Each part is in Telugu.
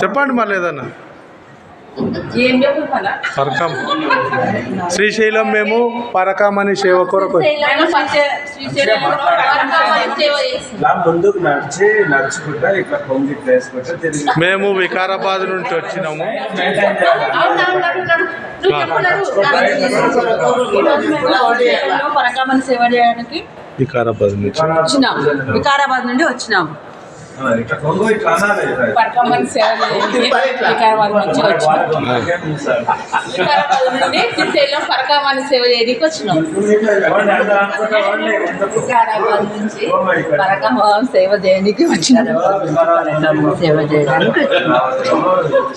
చెప్పండి మళ్ళీ ఏదన్నా. పరకం. శ్రీశైలం మేము పరకమని సేవ కొరకు. మేము వికారాబాద్ నుంచి వచ్చినాము. పరకామని సేవ చేయడానికి వికారాబాద్ నుంచి. వచ్చినాం. వికారాబాద్ నుండి వచ్చినాము పరకామని సేవ చేయడానికి వికారాబాద్ నుంచి వికారాబాద్ నుండి సేవ చేయడానికి వచ్చినాం? వికారాబాద్ నుంచి సేవ చేయడానికి వచ్చినాం సేవ చేయడానికి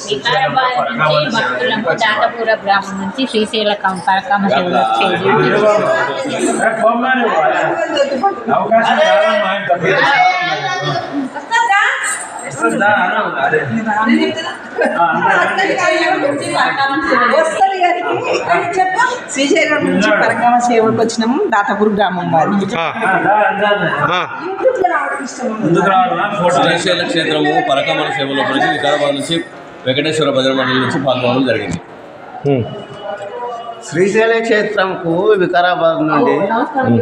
వికారాబాద్ నుంచి భక్తులకు దాతపూర గ్రామం నుంచి శ్రీశైల కం- పరకామ శివుల వస్తుందా? అను, చెప్పు. శ్రీశైలం నుంచి పరకామ సేవకు వచ్చినాము దాతపూర్ గ్రామం వారి. శ్రీశైల క్షేత్రము పరకమణ సేవలో నుంచి వికారాబాద్ నుంచి వెంకటేశ్వర భజన మండలి నుంచి పాల్గొనడం జరిగింది. శ్రీశైల క్షేత్రంకు వికారాబాద్ నుండి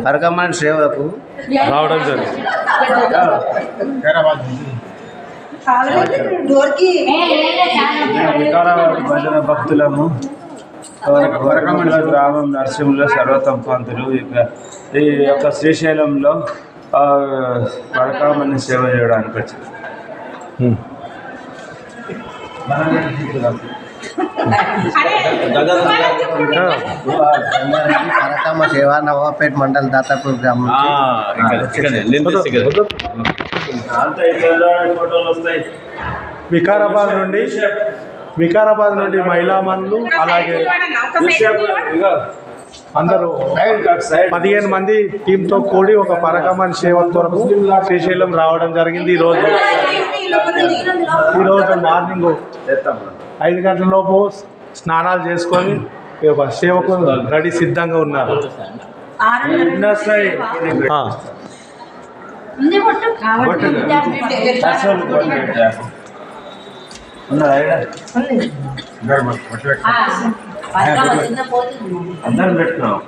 పరకమణ సేవకు రావడం జరిగింది. భజన భక్తులము వరకమండల గ్రామం నరసింహుల సర్వతం పంతులు ఇక ఈ యొక్క శ్రీశైలంలో ఆ, పరకామణి సేవ చేయడానికి వచ్చింది. ఆ, పరకమ సేవ నవాపేట మండల్ దాతాపూర్ గ్రామం వికారాబాద్ నుండి వికారాబాద్ నుండి మహిళా మనులు అలాగే అందరూ పదిహేను మంది టీంతో కూడి ఒక పరకమని సేవ కొరకు శ్రీశైలం రావడం జరిగింది ఈరోజు ఈరోజు మార్నింగ్ ఐదు గంటల లోపు స్నానాలు చేసుకొని సేవకు రెడీ సిద్ధంగా ఉన్నారు. పెట్టా. ఉన్నదా ఈడ? అందరం పెట్టుకున్నాం.